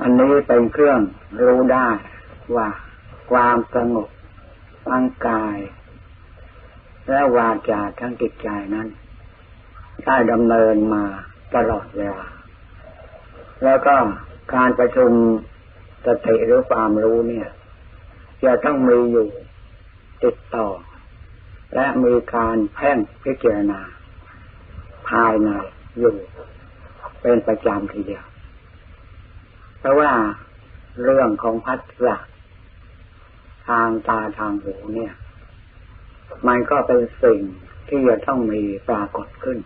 อันนี้เป็นเครื่องรู้ได้ว่าความสงบทั้งกาย และวาจาทั้งจิตใจนั้นได้ดำเนินมาตลอดเวลา แล้วก็การประชุมสติหรือความรู้เนี่ยจะต้องมีอยู่ติดต่อ และมีการแพ่งพิจารณา ภายในอยู่ เป็นประจำทีเดียว เพราะว่าเรื่องของพัฒนาทางตาทางหูเนี่ย มันก็เป็นสิ่งที่จะต้องมีปรากฏขึ้น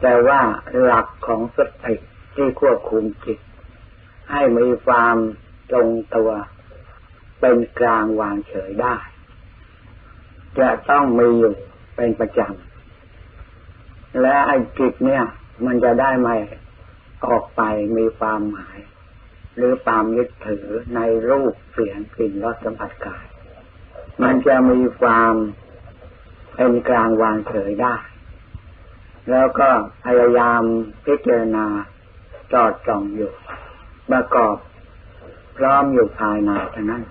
แต่ว่าหลักของสติที่ควบคุมจิต ให้มีความตรงตัว เป็นกลางวางเฉยได้ จะต้องมีอยู่เป็นประจำและไอ้จิตเนี่ย มันจะได้ไม่ ออกไปมีความหมาย หรือความยึดถือในรูปเสียงกลิ่นรสสัมผัสกาย มันจะมีความเป็นกลางวางเฉยได้ แล้วก็พยายามพิจารณาจอดจ่องอยู่ ประกอบพร้อมอยู่ภายในเท่านั้น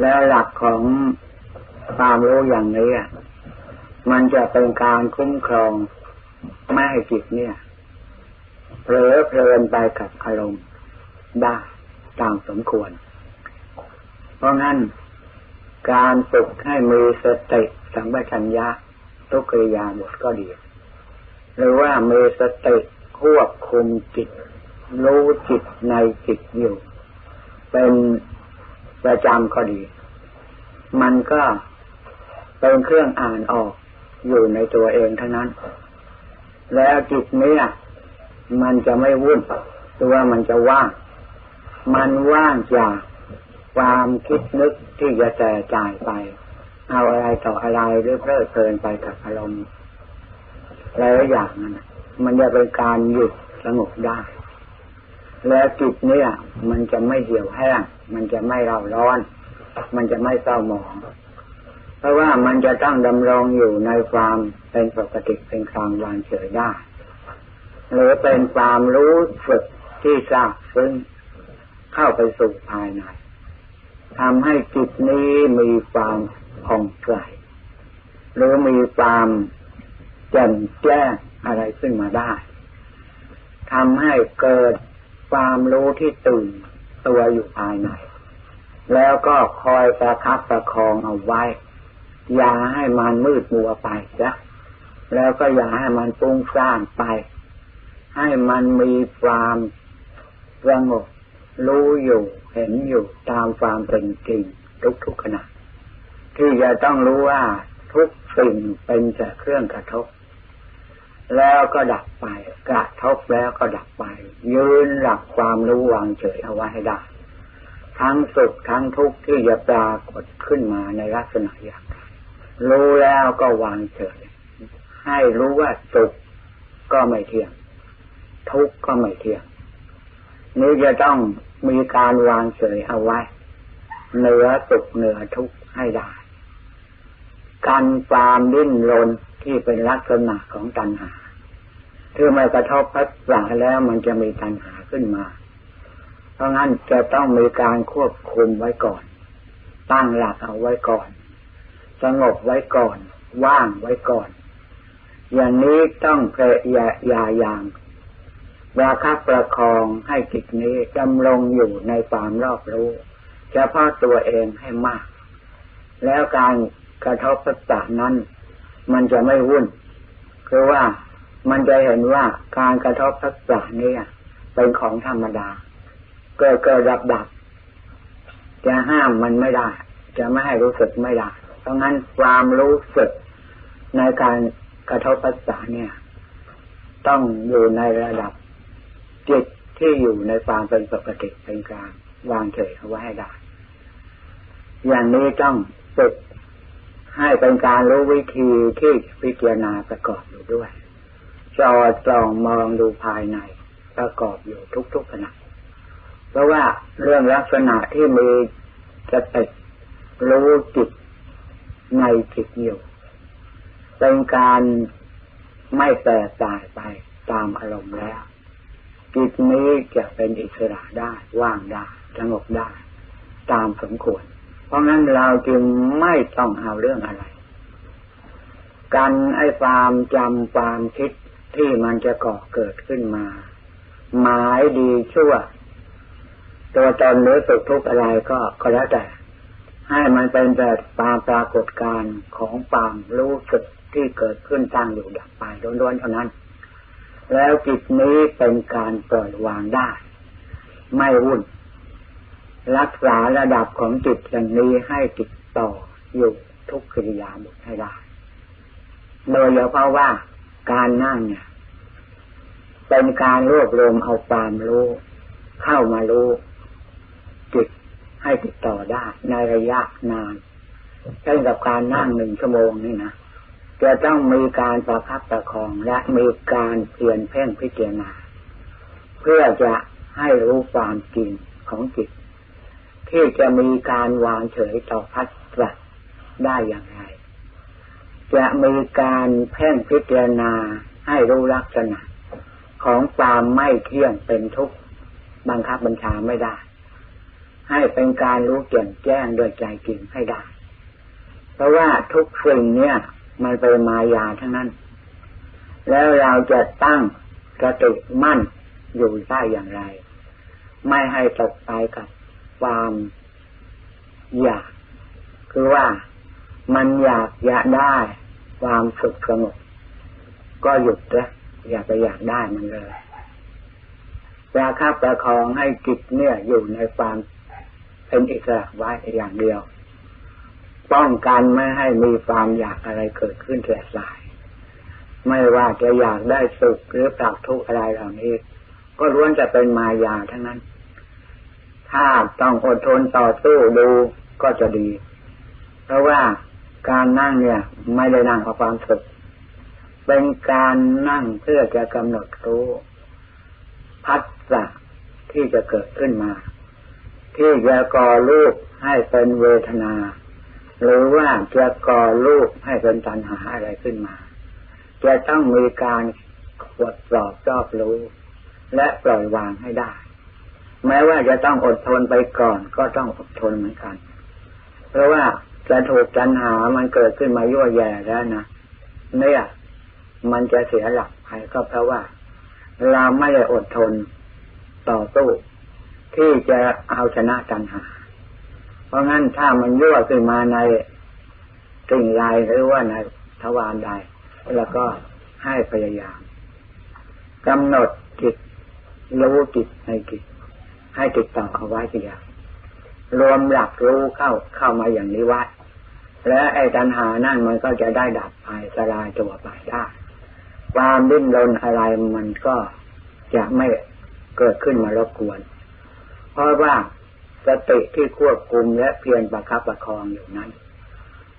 แล้วหลักของความรู้อย่างนี้มันจะเป็นการคุ้มครองไม่ให้จิตเนี่ย เผลอเพลินไปกับอารมณ์ได้ตามสมควร เพราะงั้น การฝึกให้มีสติสัมปชัญญะทุกิริยาบทก็ดี หรือว่ามีสติควบคุมจิต รู้จิตในจิตอยู่ เป็นประจำก็ดี มันก็เป็นเครื่องอ่านออกอยู่ในตัวเองทั้งนั้น แล้วจิตนี้ มันจะไม่วุ่นตัวมันจะว่าง มันว่างจากความคิดนึกที่จะแจจ่ายไป เอาอะไรต่ออะไรหรือเพลิดเพลินไปกับอารมณ์หลายอย่างนั้นมันจะเป็นการหยุดสงบได้ แล้วจิตเนี่ย มันจะไม่เหี่ยวแห้ง มันจะไม่เร่าร้อน มันจะไม่เศร้าหมอง เพราะว่ามันจะต้องดำรงอยู่ในความเป็นปกติเป็นกลางวางเฉยได้ หรือเป็นความรู้สึกที่ทราบซึ่งเข้าไปสู่ภายในทำให้จิตนี้มีความผ่องใสหรือมีความแจ่มแจ้งอะไรขึ้นมาได้ทำให้เกิดความรู้ที่ตื่นตัวอยู่ภายใน แล้วก็คอยประคับประคองเอาไว้ อย่าให้มันมืดมัวไปจ้ะแล้วก็อย่าให้มันปุ้งซ่านไป ให้มันมีความสงบรู้อยู่เห็นอยู่ตามความเป็นจริงทุกทุกขณะที่จะต้องรู้ว่าทุกสิ่งเป็นแต่เครื่องกระทบ แล้วก็ดับไปกระทบแล้วก็ดับไป ยืนหลักความรู้วางเฉยเอาไว้ให้ได้ทั้งสุขทั้งทุกข์ที่จะปรากฏขึ้นมาในลักษณะอย่างไรรู้แล้วก็วางเฉยให้รู้ว่าสุขก็ไม่เที่ยง ทุกข์ก็ไม่เที่ยงนี่จะต้องมีการวางเฉยเอาไว้ เหนือสุขเหนือทุกข์ให้ได้ การความดิ้นรนที่เป็นลักษณะของตัณหาคือไม่กระทบพัฒนาแล้วมันจะมีตัณหาขึ้นมา เพราะงั้นจะต้องมีการควบคุมไว้ก่อน ตั้งหลักเอาไว้ก่อน สงบไว้ก่อน ว่างไว้ก่อน อย่างนี้ต้องพยายาอ ย่างราคับประคองให้จิตนี้ดำรงอยู่ในความรอบรู้เฉพาะตัวเองให้มาก แล้วการกระทบพัฒนานั้น มันจะไม่วุ่น คือว่ามันจะเห็นว่าการกระทบทักษะนี่เป็นของธรรมดา เกิดเกิดดับดับ จะห้ามมันไม่ได้ จะไม่ให้รู้สึกไม่ได้ เพราะงั้นความรู้สึกในการกระทบทักษะเนี่ย ต้องอยู่ในระดับ จิตที่อยู่ในความเป็นปกติเป็นกลางวางเฉยเอาไว้ให้ได้ อย่างนี้ต้องฝึกให้เป็นการรู้วิธีที่พิจารณาประกอบอยู่ด้วยจอดส่องมองดูภายในประกอบอยู่ทุกๆขณะเพราะว่าเรื่องลักษณะที่มีจะติดรู้จิตในจิตอยู่ เป็นการไม่แตกตายไปตามอารมณ์แล้ว จิตนี้จะเป็นอิสระได้ ว่างได้สงบได้ ตามสมควร เพราะงั้นเราจึงไม่ต้องเอาเรื่องอะไร กันไอ้ความจำความคิดที่มันจะก่อเกิดขึ้นมา หมายดีชั่ว ตัวตนหรือสุขทุกข์อะไรก็ก็แล้วแต่ ให้มันเป็นแต่ความปรากฏการของความรู้สึกที่เกิดขึ้นตั้งอยู่ดับไปล้วนๆเท่านั้น แล้วจิตนี้เป็นการปล่อยวางได้ ไม่วุ่น รักษาระดับของจิตอย่างนี้ให้ติดต่ออยู่ทุกกิริยาหมดให้ได้ โดยเฉพาะว่าการนั่งเนี่ยเป็นการรวบรวมเอาความรู้ เข้ามารู้จิตให้ติดต่อได้ในระยะนานเช่นกับการนั่งหนึ่งชั่วโมงนี่นะ จะต้องมีการประคับประคองและมีการเปลี่ยนเพ่งพิจารณา เพื่อจะให้รู้ความจริงของจิต ที่จะมีการวางเฉยต่อพัสดุได้อย่างไร จะมีการเพ่งพิจารณาให้รู้ลักษณะ ของความไม่เที่ยงเป็นทุกข์บังคับบัญชาไม่ได้ ให้เป็นการรู้แจ่มแจ้งโดยใจจริงให้ได้ เพราะว่าทุกสิ่งเนี่ย มันเป็นมายาทั้งนั้น แล้วเราจะตั้งสติมั่นอยู่ได้อย่างไร ไม่ให้ตกไปกับความอยาก คือว่ามันอยากอยากได้ความสุขสงบก็หยุดละอย่าไปอยากได้มันเลยประคับประคองให้จิตเนี่ยอยู่ในความเป็นอิสระไว้อย่างเดียว ป้องกันไม่ให้มีความอยากอะไรเกิดขึ้นแก่สาย ไม่ว่าจะอยากได้สุขหรือปรับทุกข์อะไรเหล่านี้ ก็ล้วนจะเป็นมายาทั้งนั้น ถ้าต้องอดทนต่อสู้ดูก็จะดี เพราะว่าการนั่งเนี่ย ไม่ได้นั่งเพราะความสุขเป็นการนั่งเพื่อจะกำหนดรู้พัฒนาที่จะเกิดขึ้นมา ที่จะก่อรูปให้เป็นเวทนา หรือว่าจะก่อรูปให้เป็นตัณหาอะไรขึ้นมา จะต้องมีการตรวจสอบรอบรู้ และปล่อยวางให้ได้ แม้ว่าจะต้องอดทนไปก่อนก็ต้องอดทนเหมือนกัน เพราะว่าจะถูกตัณหามันเกิดขึ้นมายั่วแย่แล้วนะเนี่ยมันจะเสียหลักไปก็เพราะว่า เราไม่ได้อดทนต่อสู้ที่จะเอาชนะตัณหา เพราะงั้นถ้ามันยั่วขึ้นมาในสิ่งใดหรือว่าในทวารใดแล้วก็ให้พยายามกำหนดจิตรู้จิตในจิตให้ติดต่อเอาไว้ทีเดียวรวมหลักรู้เข้าเข้ามาอย่างนี้ไวัดและไอ้ตัณหานั่นมันก็จะได้ดับไปสลายตัวไปได้ความดิ้นรนอะไรมันก็จะไม่เกิดขึ้นมารบกวน เพราะว่า สติที่ควบคุมและเพียรประคับประคองอยู่นั้น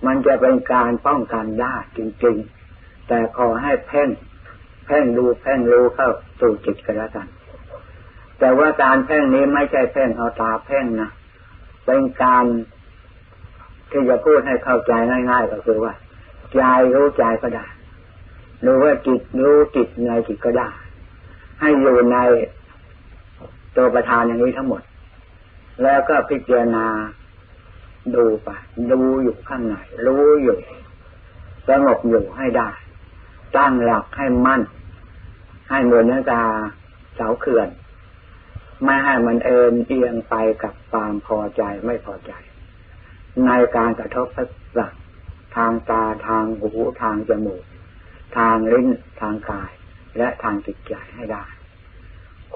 มันจะเป็นการป้องกันได้จริง ๆ แต่ขอให้เพ่งเพ่งดูเพ่งรู้เข้าสู่จิตกันแล้วกัน แต่ว่าการเพ่งนี้ไม่ใช่เพ่งเอาตาเพ่งนะเป็นการที่จะพูดให้เข้าใจง่าย ๆ ก็คือว่าใจรู้ใจก็ได้หรือว่าจิตรู้จิตในจิตก็ได้ ให้อยู่ในตัวประธานอย่างนี้ทั้งหมด แล้วก็พิจารณาดูไปดูอยู่ข้างในรู้อยู่สงบอยู่ให้ได้ ตั้งหลักให้มั่น ให้เหมือนตาเสาเขื่อนไม่ให้มันเอ็นเอียงไปกับความพอใจไม่พอใจ ในการกระทบพัสดทางตาทางหูทางจมูก ทางลิ้นทางกาย และทางจิตใจให้ได้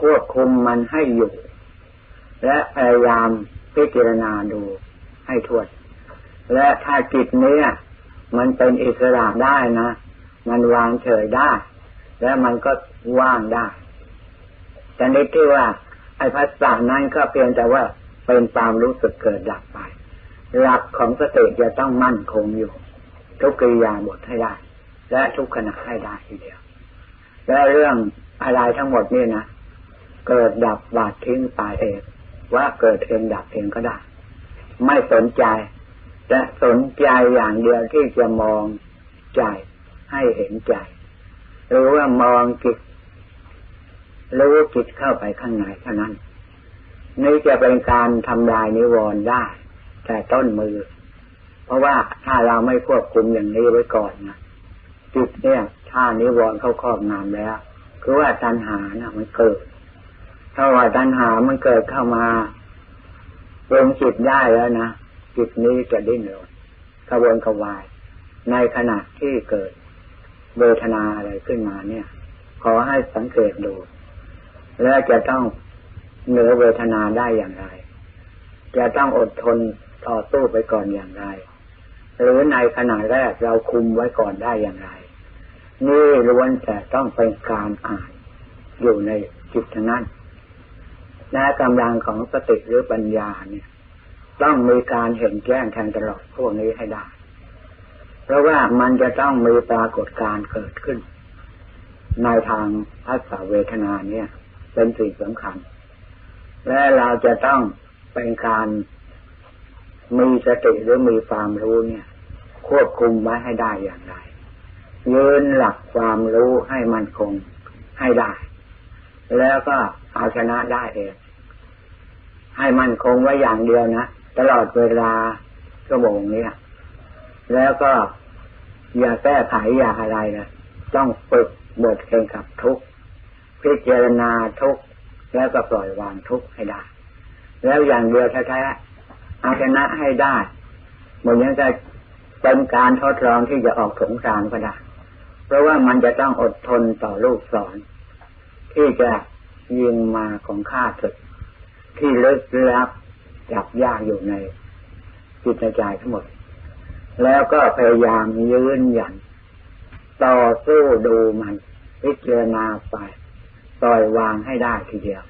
ควบคุมมันให้อยู่ และพยายามพิจารณาดูให้ทวด และถ้าจิตนี้มันเป็นอิสระได้นะ มันวางเฉยได้ และมันก็ว่างได้แต่นิดที่ว่า ไอ้ภาษานั้นก็เพียงแต่ว่าเป็นความรู้สึกเกิดดับไป หลักของสติจะต้องมั่นคงอยู่ ทุกกิริยาบทให้ได้ และทุกขณะให้ได้ทีเดียว และเรื่องอะไรทั้งหมดนี่นะ เกิดดับบาดทิ้งตายเอง ว่าเกิดเองดับเองก็ได้ ไม่สนใจ แต่สนใจอย่างเดียวที่จะมองใจให้เห็นใจ หรือว่ามองจิตรู้จิตเข้าไปข้างในเท่านั้น นี่จะเป็นการทำลายนิวรณ์ได้ แต่ต้นมือ เพราะว่าถ้าเราไม่ควบคุมอย่างนี้ไว้ก่อนนะจิตเนี่ย ถ้านิวรณ์เข้าครอบงำแล้ว คือว่าตัณหานะมันเกิด ถ้าว่าตัณหามันเกิดเข้ามาปรุงจิตได้แล้วนะจิตนี้จะดิ้นรนกระวนกระวาย ในขณะที่เกิดเวทนาอะไรขึ้นมาเนี่ย ขอให้สังเกตดู และจะต้องเหนือเวทนาได้อย่างไร จะต้องอดทนต่อสู้ไปก่อนอย่างไร หรือในขณะแรกเราคุมไว้ก่อนได้อย่างไร นี่ล้วนแต่ต้องเป็นการอ่านอยู่ในจิตนั้น และกำลังของสติหรือปัญญาเนี่ย ต้องมีการเห็นแจ้งแทงตลอดพวกนี้ให้ได้ เพราะว่ามันจะต้องมีปรากฏการเกิดขึ้น ในทางภาษาเวทนาเนี่ย เป็นสิ่งสำคัญ และเราจะต้องเป็นการมีสติหรือมีความรู้เนี่ย ควบคุมไว้ให้ได้อย่างไรยืนหลักความรู้ให้มันคงให้ได้ แล้วก็ เอาชนะได้เอง ให้มันคงไว้อย่างเดียวนะ ตลอดเวลาชั่วโมงนี้แล้วก็อย่าแก้ไขอย่าอะไรนะต้องฝึกบทเก่งกับทุกพิจารณาทุกแล้วก็ปล่อยวางทุกให้ได้ แล้วอย่างเดียวแท้ๆเอาชนะให้ได้เหมือนยังจะเป็นการทดลองที่จะออกสงครามก็ได้ เพราะว่ามันจะต้องอดทนต่อลูกสอน ที่จะ ยิงมาของข้าศึกที่ลึกลับจับยากอยู่ในจิตใจทั้งหมด แล้วก็พยายามยืนหยันต่อสู้ดูมัน พิจารณาไปปล่อยวางให้ได้ทีเดียว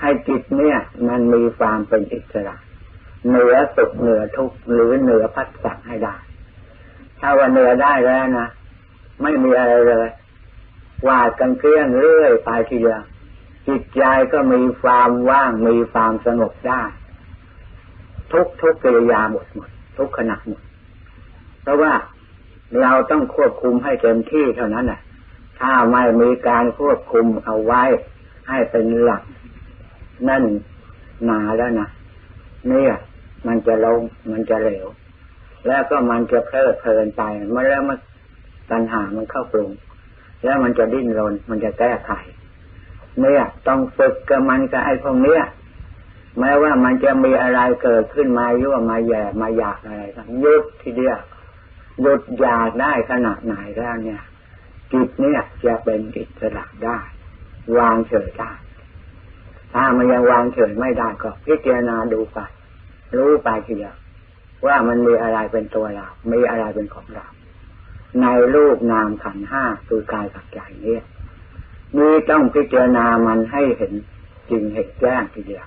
ให้จิตเนี่ย มันมีความเป็นอิสระ เหนือสุขเหนือทุกข์หรือเหนือพัดสักให้ได้ ถ้าว่าเหนือได้แล้วนะ ไม่มีอะไรเลย วาดกันเคลื่อนเรื่อยไปทีเดียว จิตใจก็มีความว่างมีความสงบได้ ทุกทุกกิริยาหมดหมด ทุกขณะหมด เพราะว่าเราต้องควบคุมให้เต็มที่เท่านั้นน่ะ ถ้าไม่มีการควบคุมเอาไว้ให้เป็นหลัก นั่นหนาแล้วนะเนี่ยมันจะลงมันจะเหลว แล้วก็มันจะเพลิดเพลินไปเมื่อแล้วมันปัญหามันเข้าปรุงแล้วมันจะดิ้นรนมันจะแก้ไข เนี่ยต้องฝึกกับมันกับไอ้พวกเนี้ยแม้ว่ามันจะมีอะไรเกิดขึ้นมายั่วมาแย่มาอยากอะไรก็หยุดทีเดียวหยุดอยากได้ขนาดไหนแล้วเนี่ยจิตเนี่ยจะเป็นอิสระได้ วางเฉยได้ถ้ามันยังวางเฉยไม่ได้ก็พิจารณาดูไปรู้ไปทีเดียวว่ามันมีอะไรเป็นตัวเรา มีอะไรเป็นของเรา ในรูปนามขันห้าคือกายกับใจเนี่ย มีต้องพิจารณามันให้เห็นจริงเห็นแจ้งทีเดียว